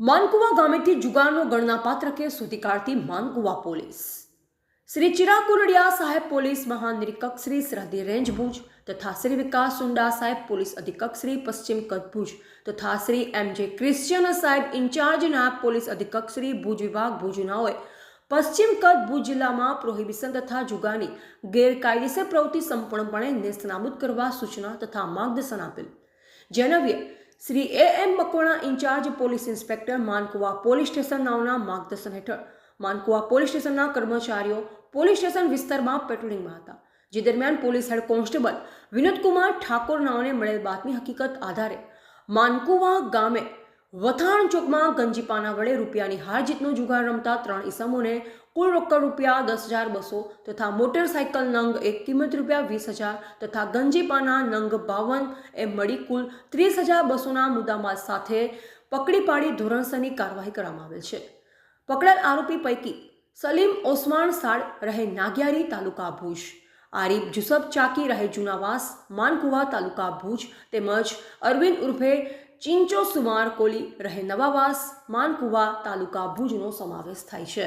માનકુવા ગામેથી જુગારનો ગણનાપાત્ર કેસ સુધી કાઢતી માનકુવા પોલીસ. શ્રી ચિરાગ કુરડિયા સાહેબ પોલીસ મહાનિરીક્ષક શ્રી સરહદી રેન્જ ભુજ તથા શ્રી વિકાસ સુંડા સાહેબ પોલીસ અધિક્ષક શ્રી પશ્ચિમ કચ્છ ભુજ તથા શ્રી એમ જે ક્રિશ્ચિયન સાહેબ ઇન્ચાર્જ નાયબ પોલીસ અધિક્ષક શ્રી ભુજ વિભાગ ભુજનાઓએ પશ્ચિમ કચ્છ ભુજ જિલ્લામાં પ્રોહિબિશન તથા જુગાની ગેરકાયદેસર પ્રવૃત્તિ સંપૂર્ણપણે નેસ્તનાબૂદ કરવા સૂચના તથા માર્ગદર્શન આપેલ. જેનવ્ય Shri A M Makwana in-charge police inspector Mankuva police station નામના માર્ગદર્શન હેઠળ. માનકુવા પોલીસ સ્ટેશનના કર્મચારીઓ પોલીસ સ્ટેશન વિસ્તારમાં પેટ્રોલિંગમાં હતા. જે દરમિયાન police head constable Vinodkumar Thakor નાઓને મળેલ બાતમી હકીકત આધારે. માનકુવા ગામે વથાણ ચોકમાં ગંજીપાના વડે રૂપિયાની હાર જીતનો જુગાર રમતા ત્રણ ઇસમોને કુલ રોકડ રૂપિયા દસ હજાર બસો તથા મોટરસાયકલ નંગ એક કિંમત રૂપિયા વીસ હજાર તથા ગંજીપાના નંગ બાવન એમ મળી કુલ ત્રીસ હજાર બસોના મુદ્દામાલ સાથે પકડી પાડી ધોરણસરની કાર્યવાહી કરવામાં આવેલ છે. પકડાયેલ આરોપી પૈકી સલીમ ઓસમાણ સાડ રહે નાગિયારી તાલુકા ભુજ. આરીફ જુસબ ચાકી રહે જુનાવાસ, માનકુવા તાલુકા ભુજ તેમજ અરવિંદ ઉર્ફે ચિંચો સુમાર કોલી રહે નવાવાસ માનકુવા તાલુકા ભુજનો સમાવેશ થાય છે.